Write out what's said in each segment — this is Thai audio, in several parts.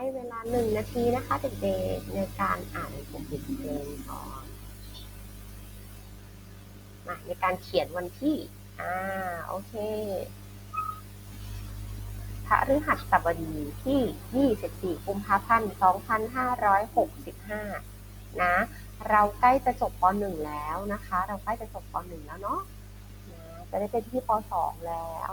ให้เวลาหนึ่งนาทีนะคะเด็กๆในการอ่านผมปิดเพลงก่อนมาในการเขียนวันที่ อ่า โอเคพระฤหัสบดีที่ 24 กุมภาพันธ์ 2565 นะ เราใกล้จะจบป .1 แล้วนะคะ เราใกล้จะจบป .1 แล้วเนาะนะจะได้เป็นที่ป .2 แล้ว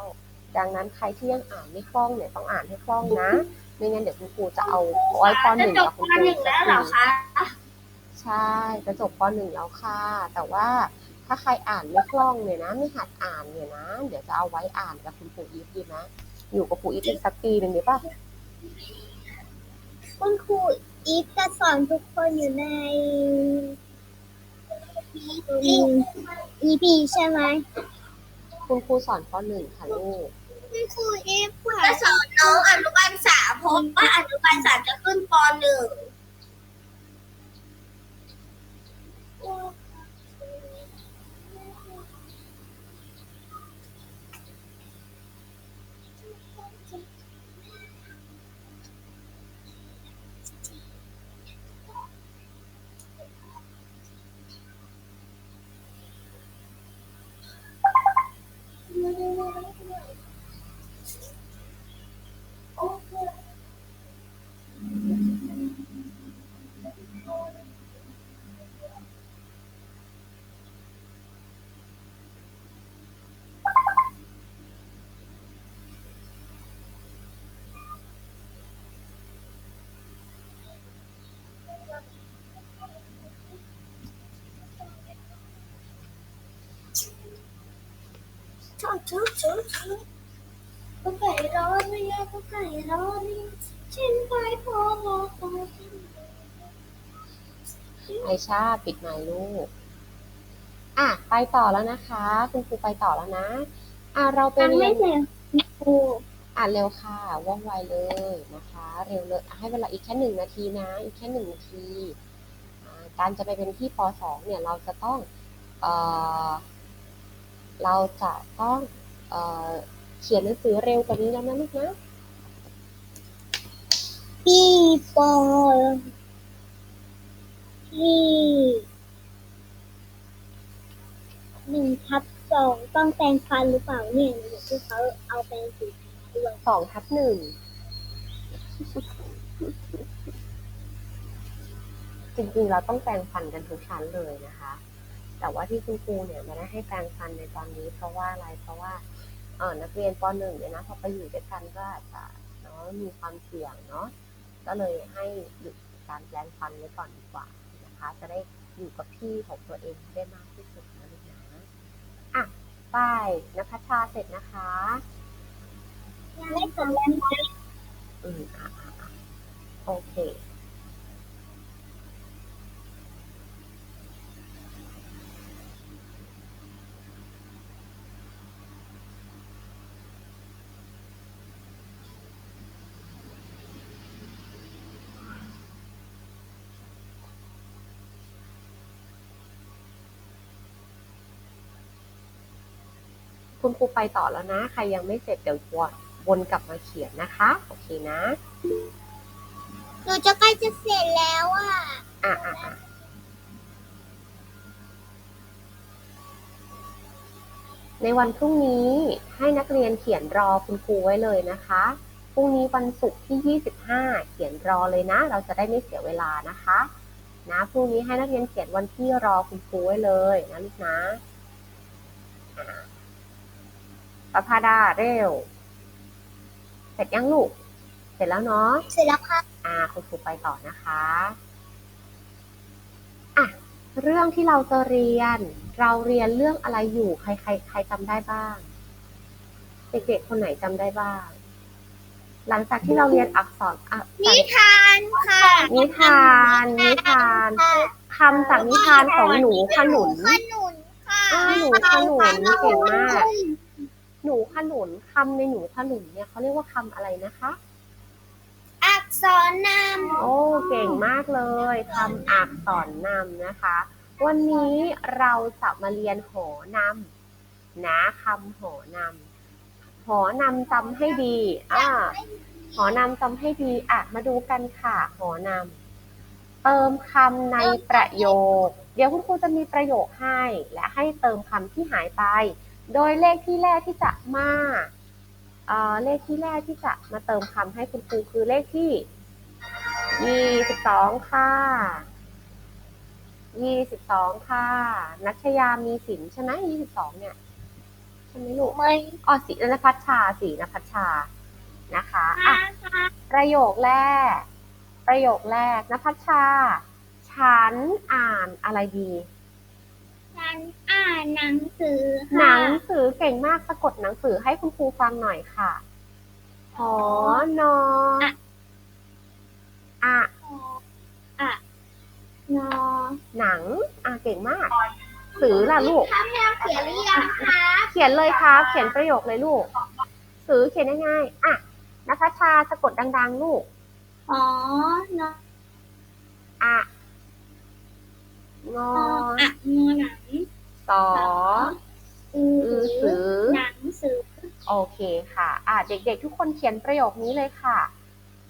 ดังนั้นใครที่ยังอ่านไม่คล่องเนี่ยต้องอ่านให้คล่องนะ ไม่งั้นเดี๋ยวคุณครูจะเอาไว้ปจะ .1 จกับบคุณปครูหนึ่งแล้วเหรอคะใช่จะจบป .1 แล้วค่ะ แต่ว่าถ้าใครอ่านไม่คล่องเนี่ยนะ ไม่หัดอ่านเนี่ยนะ เดี๋ยวจะเอาไว้อ่านกับคุณครูอีฟดีนะ อยู่กับครูอีฟอีกสักปีหนึ่งดีป่ะคุณครูอีฟจะสอนทุกคนอยู่ในอีพีใช่ไหมคุณครูสอนป .1 ค่ะลูก คุณครูอีฟจะสอนน้องอนุบาลสามเพราะว่าอนุบาลสามจะขึ้นปหนึ่ง ชอบชอบชอบชอบก็ไก่ร้อนไม่ยากก็ไก่ร้อนนี่เช่นไฟพอพอพอไอชาปิดไมค์ลูก อะ ไปต่อแล้วนะคะ คุณครูไปต่อแล้วนะ อะ เราไปยังเรีไม่ยนเสร็จครูอ่านเร็วค่ะ ว่องไวเลยนะคะ เร็วเลยอะให้เวลาอีกแค่หนึ่งนาทีนะ อีกแค่หนึ่งนาทีอ่าการจะไปเป็นที่ปสองเนี่ย เราจะต้อง เอ่อ เราจะต้องเอ่อเขียนหนังสือเร็วกว่านี้แล้วนะลูกนะพี่ปอพี่หนึ่งทับสองต้องแปรงฟันหรือเปล่าเนี่ยเดี๋ยวที่เขาเอาแปรงสีฟันมาด้วยสองทับหนึ่งจริงๆเราต้องแปรงฟันกันทุกชั้นเลยนะคะ แต่ว่าที่คุณครูเนี่ยไม่ได้ให้แปรงฟันในตอนนี้ เพราะว่าอะไรเพราะว่าเออนักเรียนปหนึ่งเนี่ยนะพอไปอยู่ด้วยกันก็อาจจะเนาะมีความเสี่ยงเนาะก็เลยให้หยุดการแปรงฟันไว้ก่อนดีกว่านะคะ จะได้อยู่กับที่ของตัวเองได้มากที่สุดนะลูกนะอะไปนภัชชาเสร็จนะคะยังไม่เสร็จแล้วนะอืมอะอะอะโอเค คุณครูไปต่อแล้วนะ ใครยังไม่เสร็จเดี๋ยววนวนกลับมาเขียนนะคะ โอเคนะ หนูจะใกล้จะเสร็จแล้วอะอะ อะอะในวันพรุ่งนี้ให้นักเรียนเขียนรอคุณครูไว้เลยนะคะ พรุ่งนี้วันศุกร์ที่ 25 เขียนรอเลยนะ เราจะได้ไม่เสียเวลานะคะ นะ พรุ่งนี้ให้นักเรียนเขียนวันที่รอคุณครูไว้เลยนะลูกนะอะ ประภาดาเร็ว เสร็จยังลูก เสร็จแล้วเนาะ เสร็จแล้วค่ะ อ่าคุณครูไปต่อนะคะ อะ เรื่องที่เราจะเรียน เราเรียนเรื่องอะไรอยู่ ใครใครใครจำได้บ้าง เด็กๆคนไหนจำได้บ้าง หลังจากที่เราเรียนอักษรอะนิทานค่ะ นิทาน นิทานคำจากนิทานของหนูขนุนขนุนค่ะ อ่าหนูขนุนเก่งมาก หนูขนุนคำในหนูขนุนเนี่ยเขาเรียกว่าคำอะไรนะคะ อักษรนโอ้เก่งมากเลยคำอักษรนำนะคะ วันนี้เราจะมาเรียนหอนำนะคำหอนำหอนำจำให้ดีอ่าำหอนำจำให้ดีอะมาดูกันค่ะหอนำเติมคำในประโยค เดี๋ยวคุณครูจะมีประโยคให้ และให้เติมคำที่หายไป โดยเลขที่แรกที่จะมาเอ่อเลขที่แรกที่จะมาเติมคำให้คุณครูคือเลขที่ยี่สิบสองค่ะยี่สิบสองค่ะ นัชยามีสินใช่ไหมยี่สิบสองเนี่ยใช่ไหมลูกไม่อ๋อสีนภัชชาสีนภัชชานะคะอะประโยคแรก ประโยคแรกนภัชชา ฉันอ่านอะไรดีฉั นอ่านหนังสือหนังสือเก่งมากสะกดหนังสือให้คุณครูฟังหน่อยค่ะหอนออะอะนอหนังอะเก่งมาก สือล่ะลูกทำยังเขียนหรือยังคะเขียนเลยครับ เขียนประโยคเลยลูก สือเขียนง่ายๆอะนภัชชาสะกดดัง ๆ ลูก อ๋อนออะ งออะงอหนังสออือือสือหนังสือ โอเคค่ะ อะ เด็กๆ ทุกคนเขียนประโยคนี้เลยค่ะ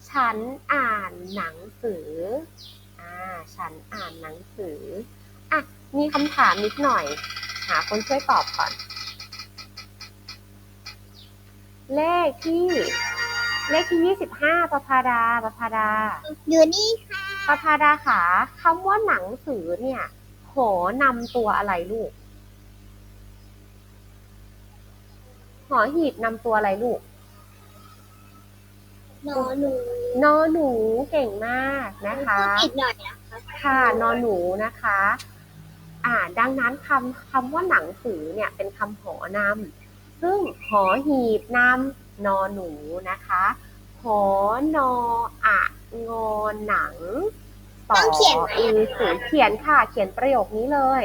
ฉันอ่านหนังสือ อ่า ฉันอ่านหนังสือ อะ มีคำถามนิดหน่อย หาคนช่วยตอบก่อน เลขที่ เลขที่ยี่สิบห้าประภาดาประภาดา อยู่นี่ค่ะ ประภาดาขาคำว่าหนังสือเนี่ยหอนำตัวอะไรลูก หอหีบนำตัวอะไรลูก นอหนู นอหนูเก่งมากนะคะพูดอีกหน่อยนะคะค่ะ นอหนูนะคะ อ่า ดังนั้นคำคำว่าหนังสือเนี่ย เป็นคำหอนำซึ่งหอหีบนำนอหนูนะคะ หอนออะ งอหนังสออือสือเขียนค่ะ เขียนประโยคนี้เลย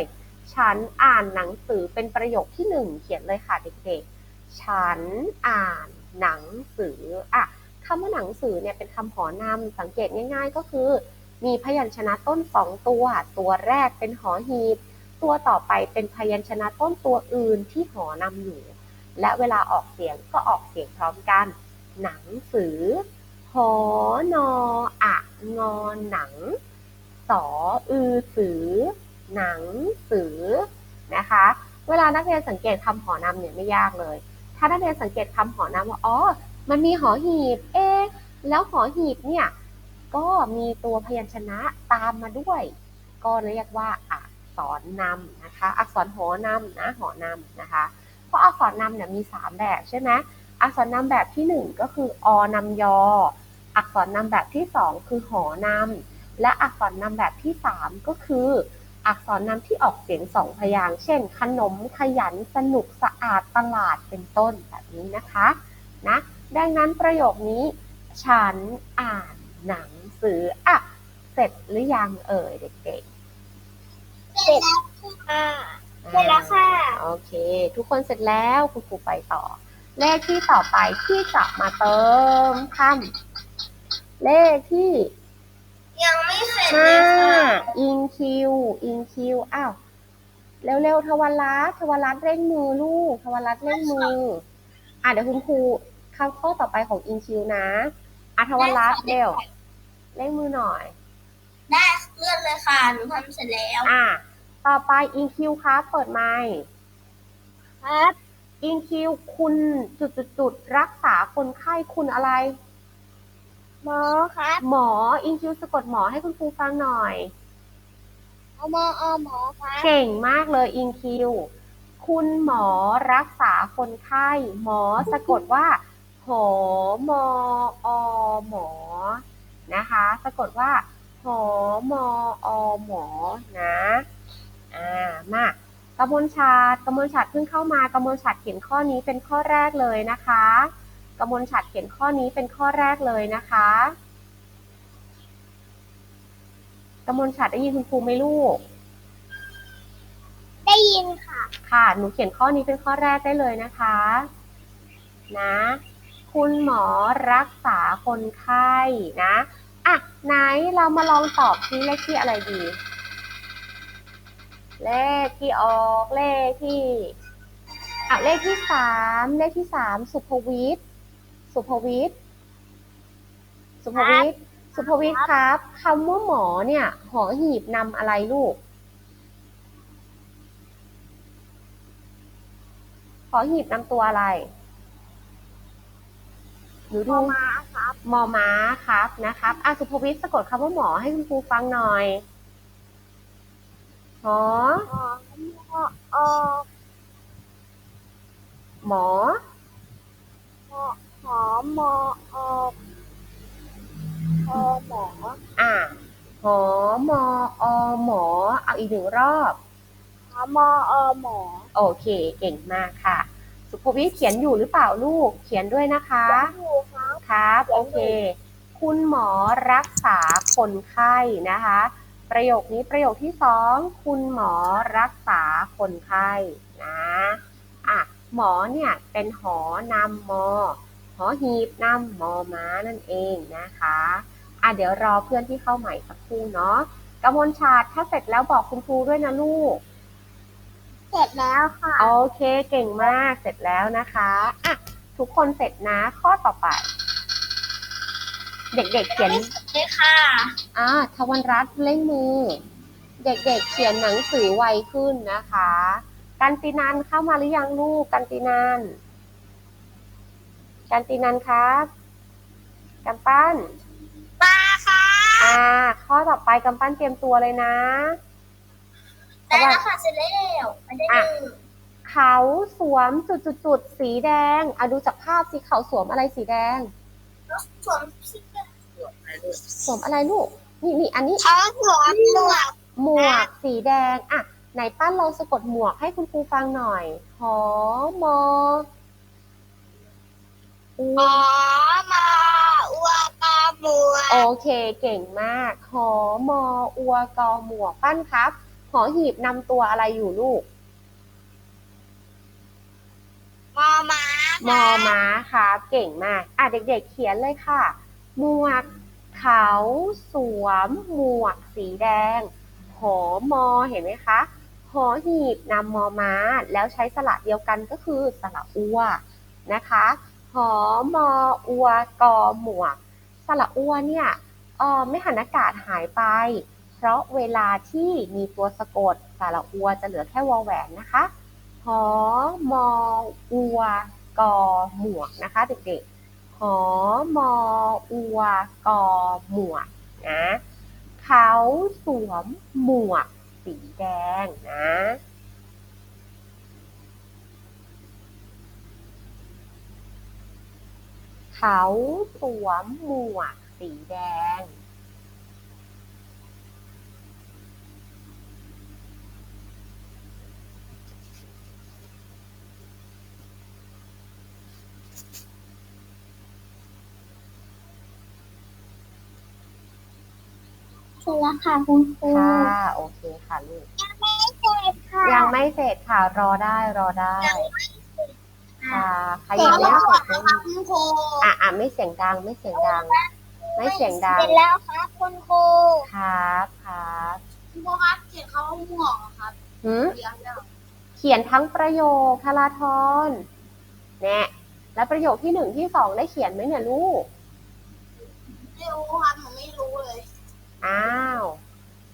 ฉันอ่านหนังสือเป็นประโยคที่หนึ่งเขียนเลยค่ะเด็กๆ ฉันอ่านหนังสืออะคำว่าหนังสือเนี่ยเป็นคำหอนำสังเกตง่าย ๆ ก็คือ มีพยัญชนะต้นสองตัว ตัวแรกเป็นหอหีบ ตัวต่อไปเป็นพยัญชนะต้นตัวอื่นที่หอนำอยู่ และเวลาออกเสียงก็ออกเสียงพร้อมกัน หนังสือ หอนออะงอหนัง สออือสือ หนังสือนะคะ เวลานักเรียนสังเกตคำหอนำเนี่ยไม่ยากเลย ถ้านักเรียนสังเกตคำหอนำว่าอ๋อ มันมีหอหีบ เอ๊ะแล้วหอหีบเนี่ยก็มีตัวพยัญชนะตามมาด้วย ก็เรียกว่าอักษรนำนะคะ อักษรหอนำนะหอนำนะคะ เพราะอักษรนำเนี่ยมีสามแบบใช่ไหมอักษรนำแบบที่หนึ่งก็คืออนำยอ อักษรนำแบบที่สองคือหอนำและอักษรนำแบบที่สามก็คือ อักษรนำที่ออกเสียงสองพยางค์เช่น ขนมขยันสนุกสะอาดตลาดเป็นต้นแบบนี้นะคะนะดังนั้นประโยคนี้ ฉันอ่านหนังสืออะเสร็จหรือยังเอ่ยเด็กเสร็จแล้วค่ะๆเสร็จแล้วค่ะ โอเค ทุกคนเสร็จแล้วคุณครูไปต่อ เลขที่ต่อไปที่จะมาเติมคำ เลขที่ยังไม่เสร็จเลห้ายค่ะอิงคิวอิงคิวอ้าวเร็วๆทวรัตน์ทวรัตน์เร่งมือลูกทวรัตน์เร่งมือ อะเดี๋ยวคุณครูเข้าข้อต่อไปของอิงคิวนะอะทวรัตน์เร็วเร่งมือหน่อย ได้เลื่อนเลยค่ะหนูทำเสร็จแล้วอะต่อไปอิงคิวครับเปิดไมค์ครับอิงคิวคุณจุดจุดจุดๆๆรักษาคนไข้คุณอะไร หมอครับหมออิงคิวสะกดหมอให้คุณครูฟังหน่อย เอามออหมอครับเก่งมากเลยอิงคิว คุณหมอรักษาคนไข้ หมอสะกดว่าหอมออหมอ นะคะ สะกดว่าหอมออหมอ นะ อ่า มากระมวลชาติกระมวลชาติเพิ่งเข้ามากระมวลชาติเขียนข้อนี้เป็นข้อแรกเลยนะคะ กระมวลชาติเขียนข้อนี้เป็นข้อแรกเลยนะคะกระมวลชาติได้ยินคุณครูไหมลูก ได้ยินค่ะ ค่ะ หนูเขียนข้อนี้เป็นข้อแรกได้เลยนะคะ นะ คุณหมอรักษาคนไข้นะอะไหนเรามาลองตอบที่เลขที่อะไรดี เลขที่ออกเลขที่อะเลขที่สามเลขที่สามสุภวิทย์ สุภวิทย์สุภวิทย์สุภวิทย์ครับคำว่าหมอเนี่ย หอหีบนำอะไรลูก หอหีบนำตัวอะไรหนูมดูอมาครับมอม้าครับนะครับอะสุภวิทย์สะกดคำว่าหมอให้คุณครูฟังหน่อยหอมอมออหมอมอห อมอออหมออะหอมออหมอ เอาอีกหนึ่งรอบหอมออหมอ โอเค เก่งมากค่ะ สุภวิทย์เขียนอยู่หรือเปล่าลูก เขียนด้วยนะคะอยู่ครับครับ โอเค คุณหมอรักษาคนไข้นะคะ ประโยคนี้ประโยคที่สอง คุณหมอรักษาคนไข้นะ อะ หมอเนี่ยเป็นหอนำมอห อหีบนำมอม้านั่นเองนะคะอะเดี๋ยวรอเพื่อนที่เข้าใหม่สักครู่เนาะกมลชาติถ้าเสร็จแล้วบอกคุณครูด้วยนะลูก เสร็จแล้วค่ะ โอเคเก่งมากเสร็จแล้วนะคะอะทุกคนเสร็จนะข้อต่อไป เด็กๆเขียนเลยค่ะอ่าทวันรัตน์เล่นมือ เด็กๆเขียนหนังสือไวขึ้นนะคะ กันตินันเข้ามาหรือยังลูกกันตินัน กันตินันครับกำปั้นมาค่ะอ่า ข้อต่อไปกำปั้นเตรียมตัวเลยนะ ได้แล้วค่ะเสร็จแล้วไม่ได้อะดูเขาสวมจุดๆๆสีแดงอะดูจากภาพสิเขาสวมอะไรสีแดง สวมเสื้อสวมอะไรลูก นี่นี่อันนี้เขาสวมหมวก หมวกสีแดง อะ ไหนปั้นลองสะกดหมวกให้คุณครูฟังหน่อยหอมอ อูหอมาอวกาหมวกโอเคเก่งมาก หอมออัวกอหมวกปั้นครับ หอหีบนำตัวอะไรอยู่ลูก มอมามอม้าครับเก่งมาก อะเด็กๆเขียนเลยค่ะ หมวกเขาสวมหมวกสีแดง หอมอเห็นไหมคะ หอหีบนำมอม้า แล้วใช้สระเดียวกันก็คือสระอัวนะคะ หอมออัว กอหมวก สระอัวเนี่ยออไม่หันอากาศหายไป เพราะเวลาที่มีตัวสะกดสระอัวจะเหลือแค่วอแหวนนะคะ หอมออัว กอหมวกนะคะเด็กๆ หอมออัว กอหมวกนะ เขาสวมหมวกสีแดงนะ เขาสวมหมวกสีแดง เสร็จแล้วค่ะคุณครูค่ะ โอเคค่ะลูกไม่เสร็จค่ะ ยังไม่เสร็จค่ะ รอได้ รอได้ ค่ะใครเสร็ยัจงแล้ไม่วเสร็จค่ะไม่คุณครูอะอะไม่เสียงดัง ไม่เสียงดัง ไม่เสียงดังเสร็จแล้วครับคุณครูครับครับคุณครูครับเขียนเขาหมวกเหรอครับหืมเรียงแล้วเขียนทั้งประโยคทาราทรเนี่ยแล้วประโยคที่หนึ่งที่สองได้เขียนไหมเนี่ยลูก ไม่รู้ครับหนูไม่รู้เลย อ้าว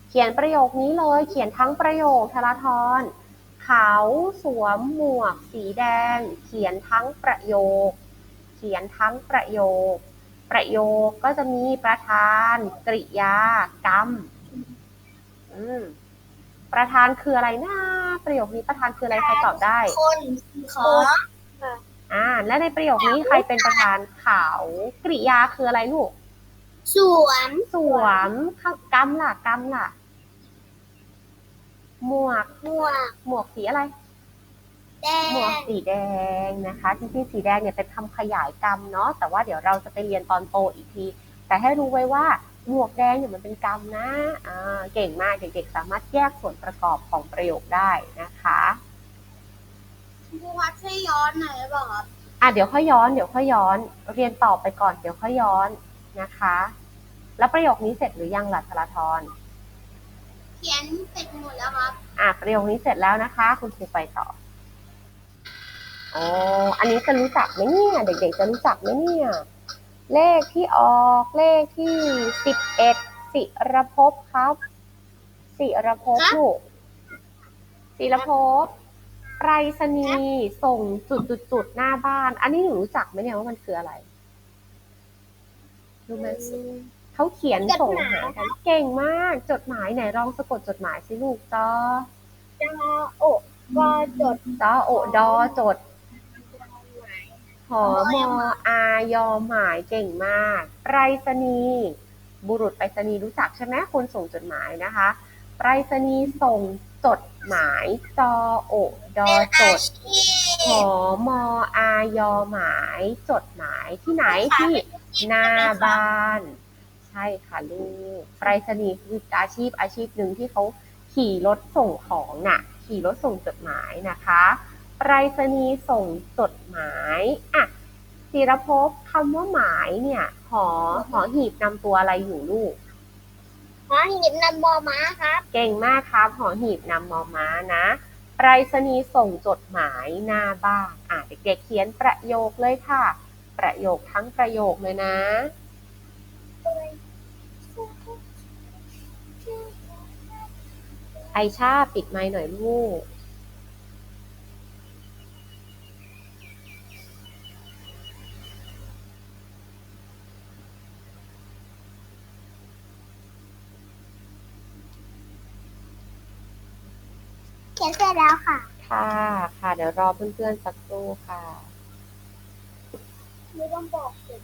เขียนประโยคนี้เลย เขียนทั้งประโยคธาราธร เขาสวมหมวกสีแดง เขียนทั้งประโยค เขียนทั้งประโยค ประโยคก็จะมีประธาน กริยากรรมอืมประธานคืออะไรนะประโยคนี้ประธานคืออะไรใครตอบได้คนขออ่า และในประโยคนี้ใครเป็นประธานเขากริยาคืออะไรลูกสวมสวมข้างกำล่ะกำล่ะ หมวก หมวกหมวกสีอะไร แดหมวกงสีแดงนะคะจริงๆสีแดงเนี่ยเป็นคำขยายกรรมเนาะแต่ว่าเดี๋ยวเราจะไปเรียนตอนโตอีกที แต่ให้รู้ไว้ว่าหมวกแดงเนี่ยมันเป็นกรรมนะอ่าเก่งมากเด็กๆ สามารถแยกส่วนประกอบของประโยคได้นะคะคุณครูครับช่วยย้อนหน่อยได้ป่ะครับอะเดี๋ยวค่อยย้อนเดี๋ยวค่อยย้อนเรียนต่อไปก่อนเดี๋ยวค่อยย้อนนะคะ แล้วประโยคนี้เสร็จหรือยังล่ะธราธร เขียนเสร็จหมดแล้วครับ อะประโยคนี้เสร็จแล้วนะคะ คุณครูไปต่อโอ้อันนี้จะรู้จักไหมเนี่ย เด็ก ๆ จะรู้จักไหมเนี่ย เลขที่ออกเลขที่สิบเอ็ดสิรภพครับ สิรภพครับ ลูกสิรภพไปรษณีย์ส่งจุดจุดจุดๆๆหน้าบ้าน อันนี้หนูรู้จักไหมเนี่ยว่ามันคืออะไรรู้ไหม เขาเขียนส่งหากันเก่งมาก จดหมายไหนลองสะกดจดหมายสิลูกจอจะโอกวาจดจอโอดอจดหอมออายอหมายเก่งมากไปรษณีย์บุรุษไปรษณีย์รู้จักใช่ไหมคนส่งจดหมายนะคะไปรษณีย์ส่งจดหมายจอโอดอจดหอมออายอหมาย จดหมายที่ไหนที่หน้าบ้านใช่ค่ะลูกไปรษณีย์คืออาชีพอาชีพหนึ่งที่เขาขี่รถส่งของน่ะ ขี่รถส่งจดหมายนะคะไปรษณีย์ส่งจดหมายอะศิรภพคำว่าหมายเนี่ย หอหอหีบนำตัวอะไรอยู่ลูกหอหินนำบอม้าครับ เก่งมากครับหอหีบนำมอม้านะไปรษณีย์ส่งจดหมายหน้าบ้านอะเด็กๆเขียนประโยคเลยค่ะ ประโยคทั้งประโยคเลยนะ ไอชาปิดไมค์หน่อยลูก เขียนเสร็จแล้วค่ะ ค่ะ ค่ะ เดี๋ยวรอเพื่อนๆสักครู่ค่ะ ไม่ต้องบอกเสร็จ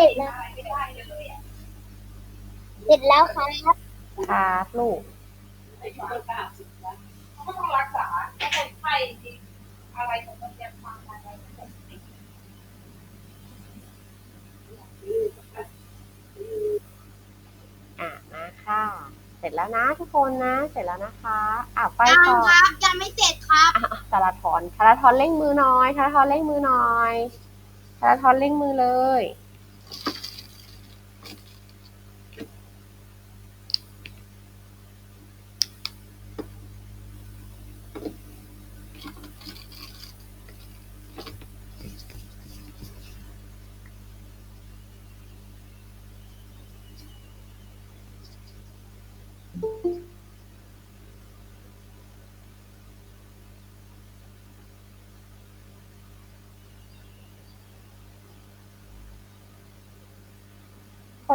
ร็จแล้ว เสร็จแล้วครับครับลูกก็ต้องรักษาถ้าคนไข้จริงอะไรของมันจะฟังอะไรมันจะติดอะมาค่ะ เสร็จแล้วนะทุกคนนะ เสร็จแล้วนะคะ อะไปยังต่อครับยังไม่เสร็จครับอะอะธาราธรธาราธรเร่งมือหน่อยธาราธรเร่งมือหน่อยธาราธรเร่งมือเลย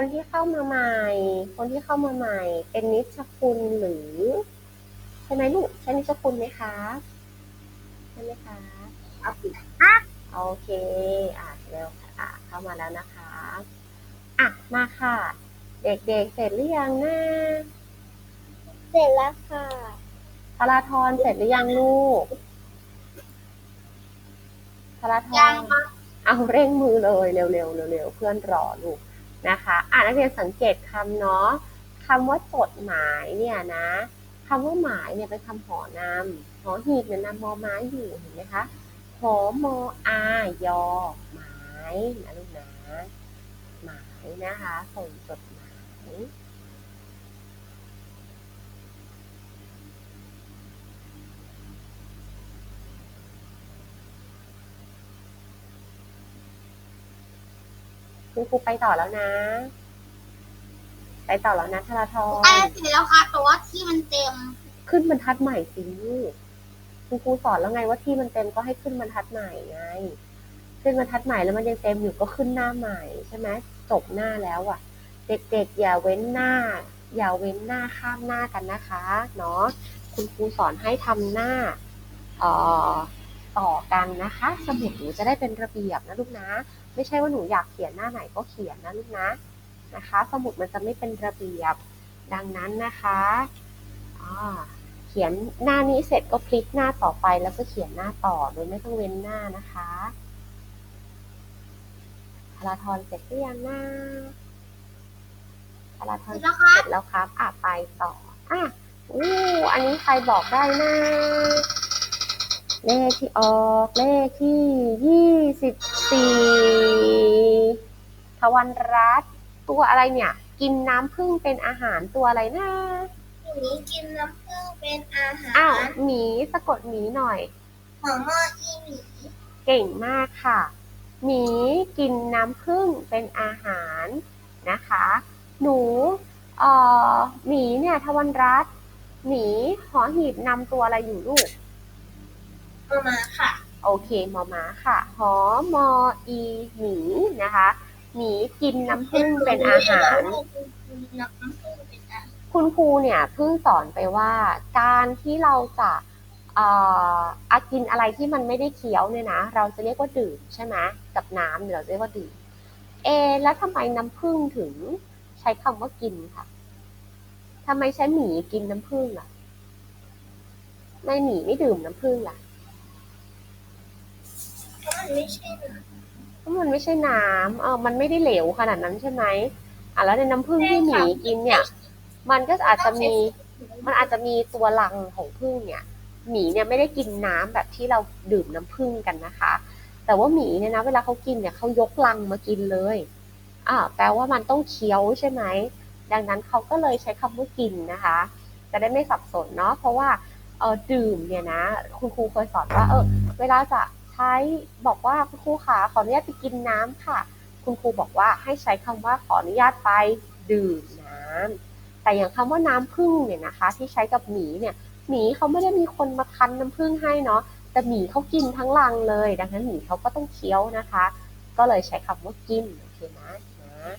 คนที่เข้ามาใหม่ คนที่เข้ามาใหม่ เป็นนิชคุณหรือ ใช่ไหมลูกใช่นิชคุณไหมคะใช่ไหมคะครับโอเคอะเร็วค่ะอะเข้ามาแล้วนะคะอะมาค่ะ เด็กๆเสร็จหรือยังนะเสร็จแล้วค่ะธาราธรเสร็จหรือยังลูกธาราธยังรครับเอาเร่งมือเลยเร็วๆเร็วๆเพื่อนรอลูก นะคะอ่านักเรียนสังเกตคำเนาะคำว่าจดหมายเนี่ยนะคำว่าหมายเนี่ยเป็นคำหอนำหอหีบเนี่ยนำมอม้าอยู่เห็นไหมคะหอมออายอหมายนะลูกนะหมายนะคะส่งจดหมาย คุณครูไปต่อแล้วนะ ไปต่อแล้วนะธาราธรอ่าเสร็จแล้วครับแต่ว่าที่มันเต็ม ขึ้นบรรทัดใหม่สิลูกคุณครูสอนแล้วไงว่าที่มันเต็มก็ให้ขึ้นบรรทัดใหม่ไง ขึ้นบรรทัดใหม่แล้วมันยังเต็มอยู่ก็ขึ้นหน้าใหม่ใช่ไหมจบหน้าแล้วอะ เด็กๆ อย่าเว้นหน้า อย่าเว้นหน้าข้ามหน้ากันนะคะเนาะคุณครูสอนให้ทำหน้าเอ่อต่อกันนะคะ สมุดหนูจะได้เป็นระเบียบนะลูกนะ ไม่ใช่ว่าหนูอยากเขียนหน้าไหนก็เขียนนะลูกนะนะคะ สมุดมันจะไม่เป็นระเบียบดังนั้นนะคะอ่าเขียนหน้านี้เสร็จก็พลิกหน้าต่อไปแล้วก็เขียนหน้าต่อโดยไม่ต้องเว้นหน้านะคะพาราทอนเสร็จหรือยังนะพาราทอนแล้วครับเสร็จแล้วครับอะไปต่ออะอู้อันนี้ใครบอกได้นะ เลขที่ออกเลขที่ยี่สิบสี่ทวันรัตน์ตัวอะไรเนี่ย กินน้ำผึ้งเป็นอาหารตัวอะไรนะหมีกินน้ำผึ้งเป็นอาหารอ้าวหมีสะกดหมีหน่อยหอมออีหมีเก่งมากค่ะ หมีกินน้ำผึ้งเป็นอาหารนะคะ หนูเอ่อหมีเนี่ยทวันรัตน์หมีหอหีบนำตัวอะไรอยู่ลูก เอมาค่ะ โอเคมอมาค่ะ หอมออีหมีนะคะ หมีกินน้ำผึ้งเป็นอาหาร คุณครูเนี่ยเพิ่งสอนไปว่า การที่เราจะเอออากินอะไรที่มันไม่ได้เคี้ยวเนี่ยนะ เราจะเรียกว่าดื่มใช่ไหมกับน้ำเนี่ยเราจะเรียกว่าดื่ม เอ แล้วทำไมน้ำผึ้งถึงใช้คำว่ากินค่ะทำไมใช้หมีกินน้ำผึ้งล่ะไม่หมีไม่ดื่มน้ำผึ้งล่ะ มันไม่ใช่น้เพราะมันไม่ใช่น้ำเออมันไม่ได้เหลวขนาดนั้นใช่ไหมอะแล้วในน้ำผึ้งที่หมีกินเนี่ย มันก็อาจจะมี มันอาจจะมีตัวรังของผึ้งเนี่ย หมีเนี่ยไม่ได้กินน้ำแบบที่เราดื่มน้ำผึ้งกันนะคะ แต่ว่าหมีเนี่ยนะ เวลาเขากินเนี่ยเขายกรังมากินเลยอ่าแปลว่ามันต้องเคี้ยวใช่ไหม ดังนั้นเขาก็เลยใช้คำว่ากินนะคะ จะได้ไม่สับสนเนาะ เพราะว่าเออดื่มเนี่ยนะ คุณครูเคยสอนว่า เออ เวลาจะ ใช้บอกว่าคุณครูขาขออนุญาตไปกินน้ำค่ะ คุณครูบอกว่าให้ใช้คำว่าขออนุญาตไปดื่มน้ำแต่อย่างคำว่าน้ำผึ้งเนี่ยนะคะ ที่ใช้กับหมีเนี่ยหมีเขาไม่ได้มีคนมาคั้นน้ำผึ้งให้เนาะแต่หมีเขากินทั้งรังเลย ดังนั้นหมีเขาก็ต้องเคี้ยวนะคะ ก็เลยใช้คำว่ากินโอเคนะนะ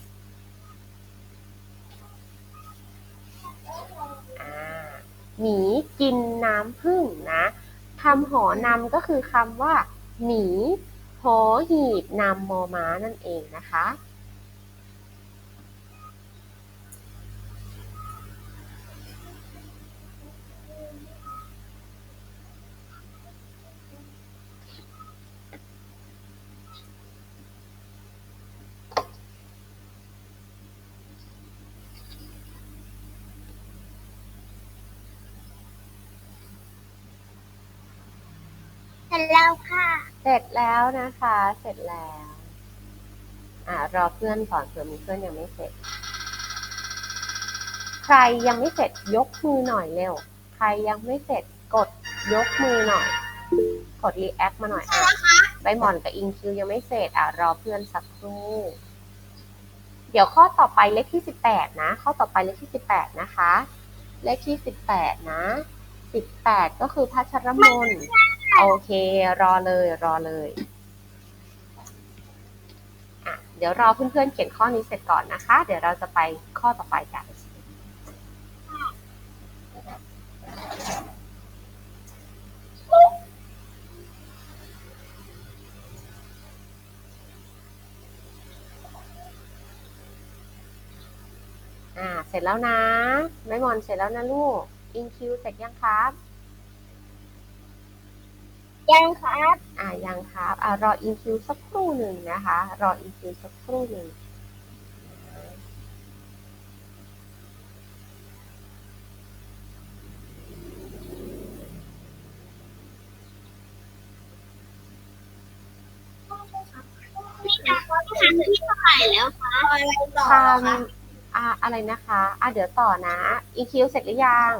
อ่าหมีกินน้ำผึ้งนะคำหอนำก็คือคำว่า หมีหอหีบนำมอม้านั่นเองนะคะเร็จแล้ว เสร็จแล้วนะคะ เสร็จแล้ว อ่ารอเพื่อนก่อนเผื่อมีเพื่อนยังไม่เสร็จ ใครยังไม่เสร็จยกมือหน่อยเร็ว ใครยังไม่เสร็จกดยกมือหน่อย กดรีแอคมาหน่อยอะใบหมอนกับอิงคิวยังไม่เสร็จ อะรอเพื่อนสักครู่ เดี๋ยวข้อต่อไปเลขที่สิบแปดนะ ข้อต่อไปเลขที่สิบแปดนะคะ เลขที่สิบแปดนะสิบแปดก็คือพัชรมน โอเค รอเลยรอเลยอะเดี๋ยวรอเพื่อนๆเขียนข้อนี้เสร็จก่อนนะคะ เดี๋ยวเราจะไปข้อต่อไปกันอ่าเสร็จแล้วนะ ไม้มอนเสร็จแล้วนะลูก อินคิวเสร็จยังครับ ยังครับอ่ายังครับอ่ารออินคิวสักครู่หนึ่งนะคะ รออินคิวสักครู่หนึ่งนี่ค่ะครั้งที่เท่าไหร่แล้วคะอะไรต่อคำอ่าอะไรนะคะ อ่าเดี๋ยวต่อนะอินคิวเสร็จหรือยัง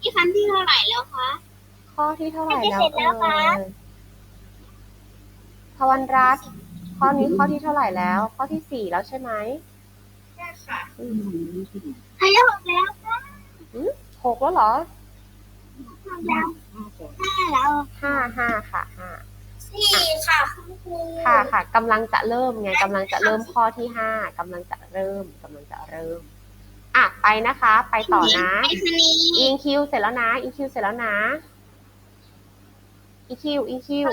นี่ครั้งที่เท่าไหร่แล้วคะ ข้อที่เท่าไหร่ใกล้แล้วจะเสร็จแล้วครับเอ่ยทวันรัตน์ข้อนี้ข้อที่เท่าไหร่แล้ว ข้อที่สี่แล้วใช่ไหมใช่ค่ะอืมใครจะหกแล้วค่ะหกแล้วเหรอแล้วห้าแล้วห้าห้าค่ะห้าสี่ค่ะคุณครูค่ะค่ะกำลังจะเริ่มไงกำลังจะเริ่มข้อที่ห้ากำลังจะเริ่มกำลังจะเริ่มอะไปนะคะ ไปต่อนะไอ้คนนี้อิงคิวเสร็จแล้วนะอิงคิวเสร็จแล้วนะ อิงคิวอิงคิว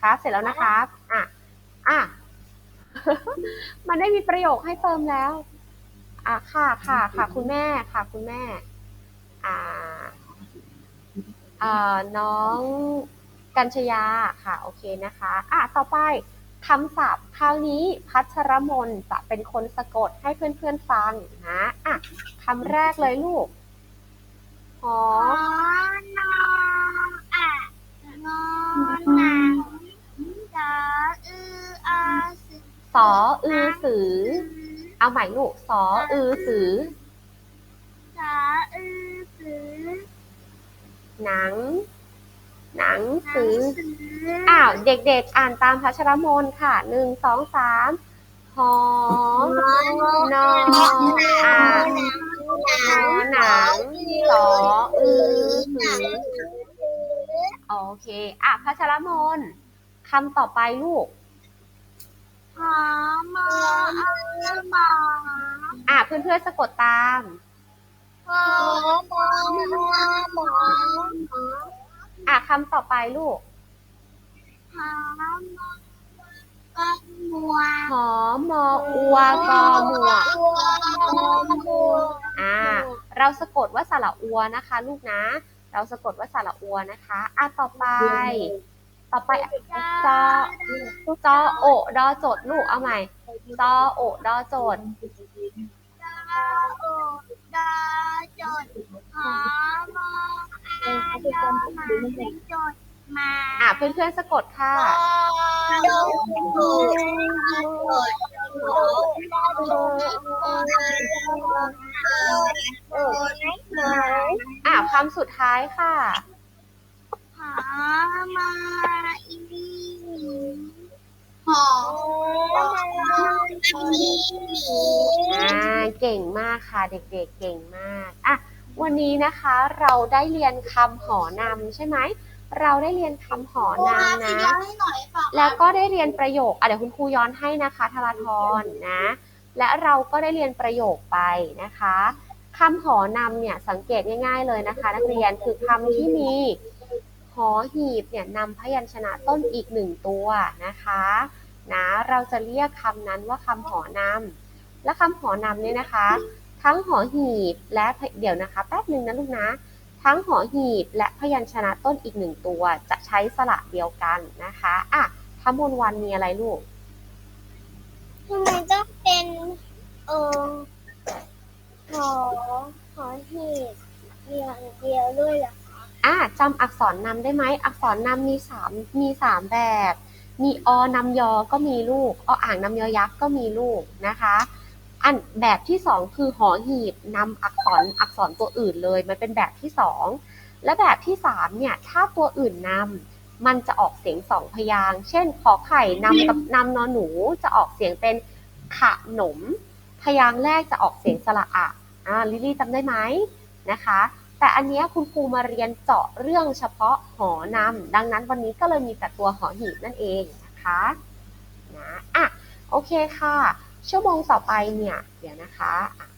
ครับ เสร็จแล้วนะครับ อะ อะ มันได้มีประโยคให้เติมแล้ว อะ ค่ะ ค่ะ ค่ะ คุณแม่ ค่ะ คุณแม่ อ่าเอ่อน้องกัญชยา ค่ะ โอเคนะคะ อะ ต่อไปคำศัพท์ คราวนี้พัชรมนจะเป็นคนสะกดให้เพื่อนๆฟังนะ อะคำแรกเลยลูกหอขอนออะง อนหนังสออืออาสึสออือสือ เอาใหม่ลูกสออือสือ สออือสือ หนัง หนังสือ อ้าว เด็กๆ อ่านตามพัชรมนค่ะ หนึ่ง สอง สามหอนออ่านนอหนังสออือสือ โอเค อะพัชรมนคำต่อไปลูกหอมออาหมออะเพื่อนๆสะกดตามหอมออาหมออะคำต่อไปลูกหอมอก็มัวหอมออัวกอหมวกอัวมัวอ่า เราสะกดว่าสระอัวนะคะ ลูกนะ เราสะกดว่าสระอัวนะคะอะต่อไป ต่อไปจอจอโอดอจดลูกเอาใหม่จอโอดอจดดาโอดจดหอมออาดอมาจดมาอะเพื่อนๆสะกดค่ะดอโอดจดอะ คำสุดท้ายค่ะ หามาอีหอมาอีอ่าเก่งมากค่ะ เด็กๆ เก่งมากอะวันนี้นะคะเราได้เรียนคำหอนำใช่ไหม เราได้เรียนคำหอนำนะ แล้วก็ได้เรียนประโยคอะเดี๋ยวคุณครูย้อนให้นะคะธราธรนะ และเราก็ได้เรียนประโยคไปนะคะ คำหอนำเนี่ยสังเกตง่าย ๆ เลยนะคะ นักเรียนคือคำที่มีหอหีบเนี่ยนำพยัญชนะต้นอีกหนึ่งตัวนะคะนะเราจะเรียกคำนั้นว่าคำหอนำและคำหอนำเนี่ยนะคะ ทั้งหอหีบและเดี๋ยวนะคะแป๊บหนึ่งนะลูกนะ ทั้งหอหีบและพยัญชนะต้นอีกหนึ่งตัว จะใช้สระเดียวกันนะคะอะทำมนวันมีอะไรลูก ทำไมต้องเป็นเออหอหอหีบเดียวเดียวด้วยล่ะ อะ จำอักษรนำได้ไหม อักษรนำมีสามมีสามแบบ มีอนำยอก็มีลูก ออ่างนำยอยักษ์ก็มีลูกนะคะ อันแบบที่สองคือหอหีบนำอักษรอักษรตัวอื่นเลย มันเป็นแบบที่สองและแบบที่สามเนี่ย ถ้าตัวอื่นนำมันจะออกเสียงสองพยาง เช่น ขอไข่นำกับนำนอนหนูจะออกเสียงเป็นขะหนม พยางแรกจะออกเสียงสระอะอ่าลิลลี่จำได้ไหมนะคะ แต่อันนี้คุณครูมาเรียนเจาะเรื่องเฉพาะหอนำดังนั้นวันนี้ก็เลยมีแต่ตัวหอหีบนั่นเองนะคะนะอะโอเคค่ะ ชั่วโมงต่อไปเนี่ย เดี๋ยวนะคะะ